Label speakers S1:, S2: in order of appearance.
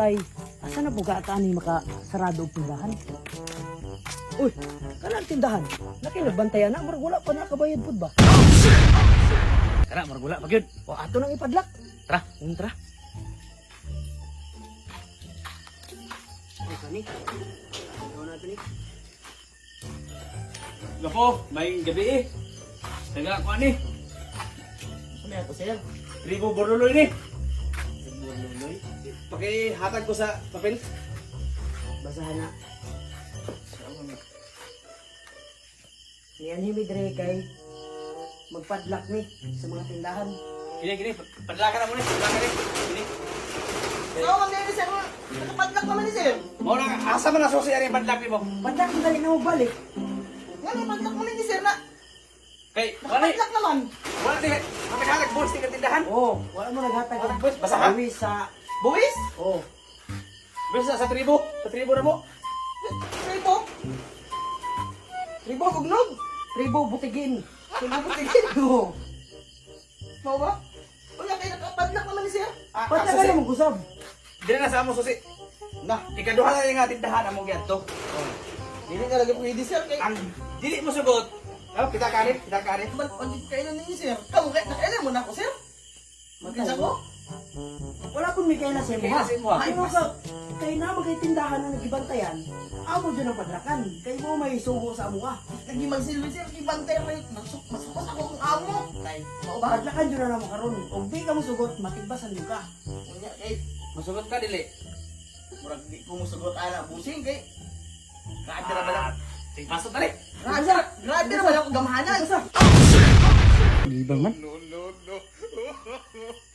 S1: tay. Asa na buga ka ni maka sarado og tindahan? Uy, kanang tindahan. Nakinagbantayan na, murag wala pa nakabayad pud ba?
S2: Tara, margula pa gyud.
S1: O ato nang ipadlak.
S2: Tara.
S1: Um, tara. Ay, kani. Ano natin ni?
S2: Gapo, may gabi eh. Taga ko ani.
S1: Ano yato sir?
S2: Ribo borloloy ni.
S1: Luloy.
S2: Pakihatag ko sa papel.
S1: Basahan na. Niyan himi dire kay magpadlak ni sa mga tindahan.
S2: Gini gini, padlakan na mo ni. Padlakan ni. Gini.
S3: So, man din sir. Nakapadlak naman ni sir.
S2: Mo na asa man na susi ari padlak ni mo.
S1: Padlak mo dali na mo balik.
S3: Nga na, padlak naman ni sir na.
S2: Kay.
S3: Nakapadlak naman.
S2: Wala ni. Maghatag boss ti tindahan.
S1: Oh, wala mo naghatag
S2: basahan.
S1: Uwi sa
S3: Buwis?
S1: oh.
S2: Bisa sa tribo. Sa tribo na mo.
S3: Tribo?
S1: Tribo gugnog. Tribo butigin.
S3: Tribo butigin.
S1: Oo.
S3: Mau ba? Wala kayo nakapadlak naman ni sir.
S2: Ah,
S1: Pati
S2: ah,
S1: ka
S2: susi.
S1: mo gusab.
S2: Dili na sa amo susi. Na, ikaduha na nga tindahan amo gyadto.
S3: Hindi nga lagi pwede sir. Kay,
S2: Ang dili mo sugot. Oh, kita kanin, kita kanin.
S3: ba't pagit kailan ninyo sir? Kamu nakailan mo na ako sir? Magkisa ko?
S1: Wala pun may kaya na sa imo ha.
S2: Kaya na sa imo, ha?
S1: Ay mo ka kay na magay tindahan na nagibantayan. Amo dyan ang padlakan. Kay mo may sugo sa amo ka.
S3: Lagi magsilbi sir. Ibantay ako yung masuk masukos ako kung amo.
S1: Kay mau ba padlakan dyan na mo karon. Og di ka mo sugot matibbasan mo ka.
S3: Kunya kay,
S2: Masugot ka dili.
S3: murag di ko musugot ana busing kay. Na ba lang?
S2: Pasok tali.
S3: Grabe na, grabe na ba lang gamahanan?
S1: Libang man. No, no, no.